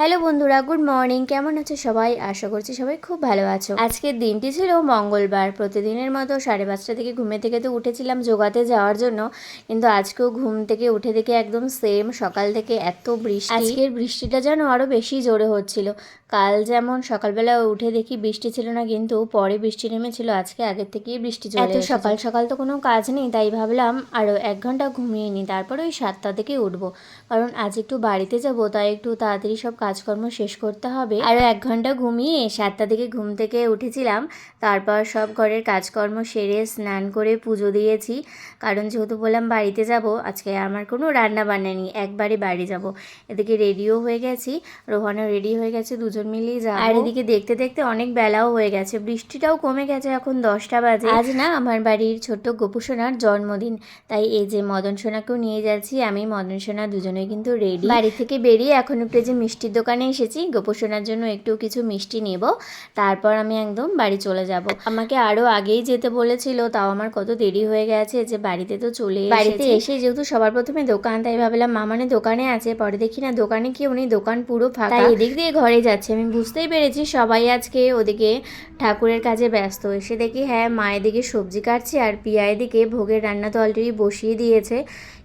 Hello বন্ধুরা good morning. কেমন আছো সবাই? আশা করছি সবাই খুব ভালো আছো। আজকের দিনটি ছিল মঙ্গলবার। প্রতিদিনের মতো সাড়ে পাঁচটা থেকে ঘুমে থেকে তো উঠেছিলাম যোগাতে যাওয়ার জন্য। কিন্তু আজকেও ঘুম থেকে উঠে দেখে একদম সেম সকাল থেকে এত বৃষ্টি। আজকের বৃষ্টিটা যেন আরও বেশি জোরে হচ্ছিল। কাল যেমন সকালবেলা উঠে দেখি বৃষ্টি ছিল না কিন্তু পরে বৃষ্টি নেমেছিল। আজকে আগের থেকেই বৃষ্টি চলে এত সকাল সকাল তো কোনো কাজ নেই তাই ভাবলাম আরও এক ঘণ্টা ঘুমিয়ে নিই তারপরে ওই সাতটা থেকে উঠবো। কারণ আজ একটু বাড়িতে যাব তাই একটু তাড়াতাড়ি সব কাজকর্ম শেষ করতে হবে। আরও এক ঘণ্টা ঘুমিয়ে সাতটা থেকে ঘুম থেকে উঠেছিলাম। তারপর সব ঘরের কাজকর্ম সেরে স্নান করে পুজো দিয়েছি। কারণ যেহেতু বললাম বাড়িতে যাব, আজকে আমার কোনো রান্না বান্না নেই, একবারে বাড়ি যাব। এদিকে রেডিও হয়ে গেছি, রোহানও রেডি হয়ে গেছে, দুজন মিলেই যাব। আর এদিকে দেখতে দেখতে অনেক বেলাও হয়ে গেছে, বৃষ্টিটাও কমে গেছে, এখন দশটা বাজে। আজ না আমার বাড়ির ছোট্ট গোপুসোনার জন্মদিন, তাই এই যে মদন সোনাকেও নিয়ে যাচ্ছি, আমি মদন সোনা দুজনেই কিন্তু রেডি বাড়ি থেকে বেরিয়ে এখন একটু যে মিষ্টির দোকানে এসেছি গোপুসোনার জন্য একটু কিছু মিষ্টি নেব তারপর আমি একদম বাড়ি চলে যাব। আমাকে আরও আগেই যেতে বলেছিল তাও আমার কত দেরি হয়ে গেছে যে বাড়িতে তো চলে বাড়িতে এসে যেহেতু সবার প্রথমে দোকান তাই ভাবলাম মামানে দোকানে আছে পরে দেখি না দোকানে কি উনি দোকান পুরো ফাঁকা। এদিক দিয়ে ঘরে যাচ্ছে আমি বুঝতেই পেরেছি সবাই আজকে ওদিকে ঠাকুরের কাজে ব্যস্ত। এসে দেখি হ্যাঁ মায়ের দিকে সবজি কাটছে আর পিয়া এদিকে ভোগের রান্না তো অলরেডি বসিয়ে দিয়েছে।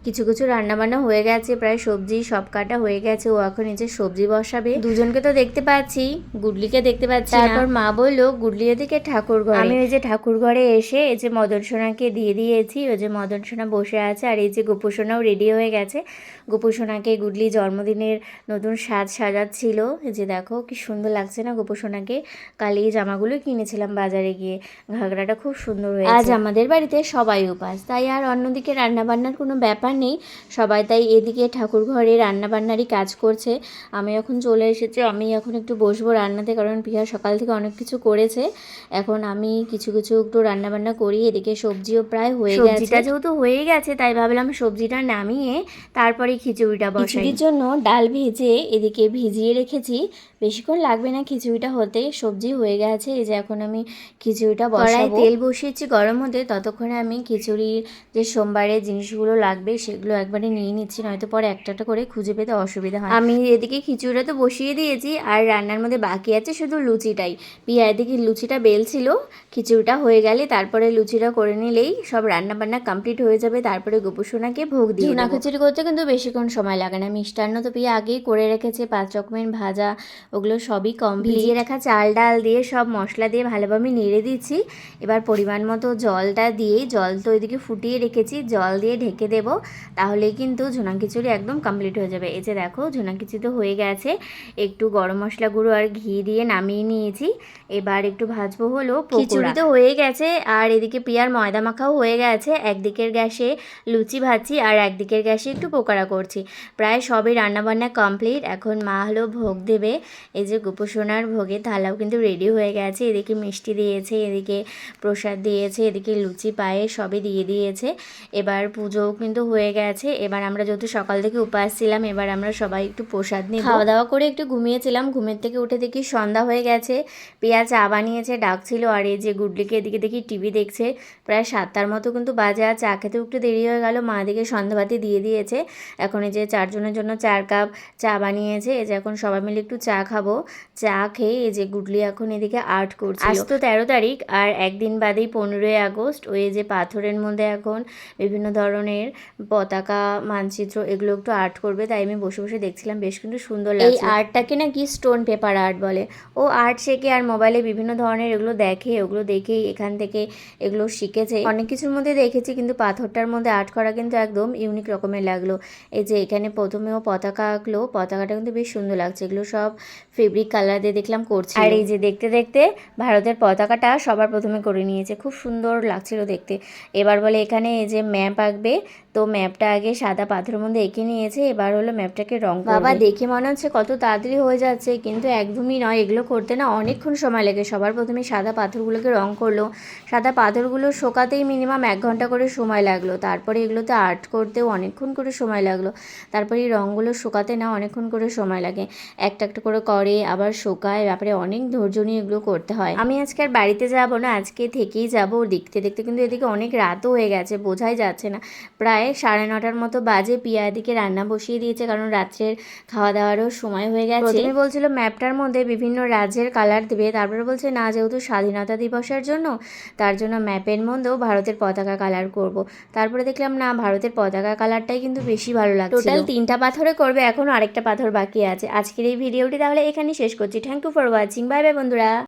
কিছু কিছু রান্নাবান্না হয়ে গেছে প্রায় সবজি সব কাটা হয়ে গেছে ও এখন নিচে সবজি বসাবে। দুজনকে তো দেখতে পাচ্ছি গুডলিকে দেখতে পাচ্ছি তারপর মা বলল গুডলি এদিকে ঠাকুর ঘরে। আমি ওই যে ঠাকুর ঘরে এসে এই যে মদন সোনাকে দিয়ে দিয়েছি ওই যে মদন সোনা বসে আছে আর এই যে গোপুসোনাও রেডি হয়ে গেছে। গোপুসোনাকে গুডলি জন্মদিনের নতুন সাজ সাজাচ্ছিল। এই যে দেখো কি সুন্দর লাগছে না গোপুসোনাকে কাল এই জামাগুলো কিনেছিলাম বাজারে গিয়ে ঘাগরাটা খুব সুন্দর হয়েছে। আজ আমাদের বাড়িতে সবাই উপাস তাই আর অন্যদিকে রান্নাবান্নার কোনো ব্যাপার নেই। সবাই তাই এদিকে ঠাকুর ঘরে রান্নাবান্নারই কাজ করছে। আমি এখন চলে এসেছি আমি এখন একটু বসবো রান্নাতে কারণ পিয়া সকাল থেকে অনেক কিছু করেছে। এখন আমি কিছু কিছু একটু রান্নাবান্না করি এদিকে সবজিও প্রায় হয়ে গেছে। সবজিটা যেহেতু হয়ে গেছে তাই ভাবলাম সবজিটা নামিয়ে তারপরে খিচুড়িটা বসাই। খিচুড়ির জন্য ডাল ভেজে এদিকে ভিজিয়ে রেখেছি। বেশিক্ষণ লাগবে না খিচুড়িটা হতে। সবজি হয়ে গেছে এই যে এখন আমি খিচুড়িটা বসাই তেল বসিয়েছি গরম হতে ততক্ষণে আমি খিচুড়ির যে সোমবারের জিনিসগুলো লাগবে সেগুলো একবারে নিয়ে নিচ্ছি নয়তো পরে একটা একটা করে খুঁজে পেতে অসুবিধা হয়। আমি এদিকে খিচুড়িটা তো বসিয়ে দিয়েছি আর রান্নার মধ্যে বাকি আছে শুধু লুচিটাই। পিয়া এদিকে লুচিটা বেলছিল খিচুড়িটা হয়ে গেলে তারপরে লুচিটা করে নিলেই সব রান্না বান্না কমপ্লিট হয়ে যাবে তারপরে গোপুসোনাকে ভোগ দিয়ে না খিচুড়ি করতে কিন্তু বেশিক্ষণ সময় লাগে না মিষ্টান্ন তো পিয়া আগেই করে রেখেছে পাঁচ রকমের ভাজা ওগুলো সবই কম ভিজিয়ে রাখা চাল ডাল দিয়ে সব মশলা দিয়ে ভালোভাবে নেড়ে দিচ্ছি। এবার পরিমাণ মতো জলটা দিয়েই জল তো এদিকে ফুটিয়ে রেখেছি জল দিয়ে ঢেকে দেবো তাহলে কিন্তু ঝোনা খিচুড়ি একদম কমপ্লিট হয়ে যাবে। এই যে দেখো ঝোনা খিচুড়ি তো হয়ে গেছে। একটু গরম মশলা গুঁড়ো আর ঘি দিয়ে নামিয়ে নিয়েছি। এবার একটু ভাজবো হলো খিচুড়ি তো হয়ে গেছে আর এদিকে পিয়ার ময়দা মাখাও হয়ে গেছে। একদিকের গ্যাসে লুচি ভাজছি আর একদিকের গ্যাসে একটু পোকারা করছি। প্রায় সবই রান্নাবান্না কমপ্লিট এখন মা হলো ভোগ দেবে। এই যে গোপসোনার ভোগের থালাও কিন্তু রেডি হয়ে গেছে। এদিকে মিষ্টি দিয়েছে, এদিকে প্রসাদ দিয়েছে, এদিকে লুচি পায়ে সবই দিয়ে দিয়েছে। এবার পুজোও কিন্তু হয়ে গেছে। এবার আমরা যেহেতু সকাল থেকে উপাস ছিলাম, এবার আমরা সবাই একটু প্রসাদ নিয়ে খাওয়া দাওয়া করে একটু ঘুমিয়েছিলাম। ঘুমের থেকে উঠে দেখি সন্ধ্যা হয়ে গেছে। পিয়া চা বানিয়েছে ডাকছিল আর এই যে গুডলিকে এদিকে দেখি টিভি দেখছে। প্রায় সাতটার মতো কিন্তু বাজে। আর চা খেতেও একটু দেরি হয়ে গেল। মা দিকে সন্ধ্যাবাতি দিয়ে দিয়েছে। এখন এই যে চারজনের জন্য চার কাপ চা বানিয়েছে। এই যে এখন সবাই মিলে একটু চা খাব চা খেয়ে এই যে গুডলি এখন এদিকে আর্ট করছে আজ তো তেরো তারিখ আর একদিন বাদেই পনেরোই আগস্ট। ওই যে পাথরের মধ্যে এখন বিভিন্ন ধরনের পতাকা মানচিত্র এগুলো একটু আর্ট করবে তাই আমি বসে বসে দেখছিলাম বেশ কিন্তু সুন্দর লাগছে। এই আর্টটাকে নাকি স্টোন পেপার আর্ট বলে। ও আর্ট শেখে আর মোবাইলে বিভিন্ন ধরনের এগুলো দেখে ওগুলো দেখেই এখান থেকে এগুলো শিখেছে। অনেক কিছুর মধ্যে দেখেছি কিন্তু পাথরটার মধ্যে আর্ট করা কিন্তু একদম ইউনিক রকমের লাগল। এই যে এখানে প্রথমেও পতাকা আঁকলো পতাকাটা কিন্তু বেশ সুন্দর লাগছে। এগুলো সব ফেব্রিক কালার দিয়ে দেখলাম করছে আর এই যে দেখতে দেখতে ভারতের পতাকাটা সবার প্রথমে করে নিয়েছে। খুব সুন্দর লাগছিল দেখতে। এবার বলে এখানে এই যে ম্যাপ আঁকবে তো ম্যাপটা আগে সাদা পাথরের মধ্যে এঁকে নিয়েছে এবার হলো ম্যাপটাকে রং বাবা দেখে মনে হচ্ছে কত তাড়াতাড়ি হয়ে যাচ্ছে কিন্তু একদমই নয়। এগুলো করতে না অনেকক্ষণ সময় লাগে। সবার প্রথমে সাদা পাথরগুলোকে রং করল। সাদা পাথরগুলো শোকাতেই মিনিমাম এক ঘণ্টা করে সময় লাগল। তারপরে এগুলোতে আর্ট করতেও অনেকক্ষণ করে সময় লাগল। তারপরে এই রঙগুলো শোকাতে না অনেকক্ষণ করে সময় লাগে। একটা একটা করে করে আবার শোকায়। ব্যাপারে অনেক ধৈর্য নিয়ে এগুলো করতে হয়। আমি আজকে আর বাড়িতে যাব না আজকে থেকেই যাব দেখতে দেখতে কিন্তু এদিকে অনেক রাতও হয়ে গেছে বোঝাই যাচ্ছে না। প্রায় সাড়ে নটার মতো বাজে পিয়া এদিকে রান্না বসিয়ে দিয়েছে কারণ রাত্রের খাওয়া দাওয়ারও সময় হয়ে গেছে। প্রথমে বলছিল ম্যাপটার মধ্যে বিভিন্ন রাজ্যের কালার দেবে তারপরে বলছে না যেহেতু স্বাধীনতা দিবসের জন্য তার জন্য ম্যাপের মধ্যেও ভারতের পতাকা কালার করব। তারপরে দেখলাম না ভারতের পতাকা কালারটাই কিন্তু বেশি ভালো লাগছে টোটাল তিনটা পাথরে করবে এখনও আরেকটা পাথর বাকি আছে। আজকের এই ভিডিওটি তাহলে এখানেই শেষ করছি। Thank you for watching bye bye বন্ধুরা।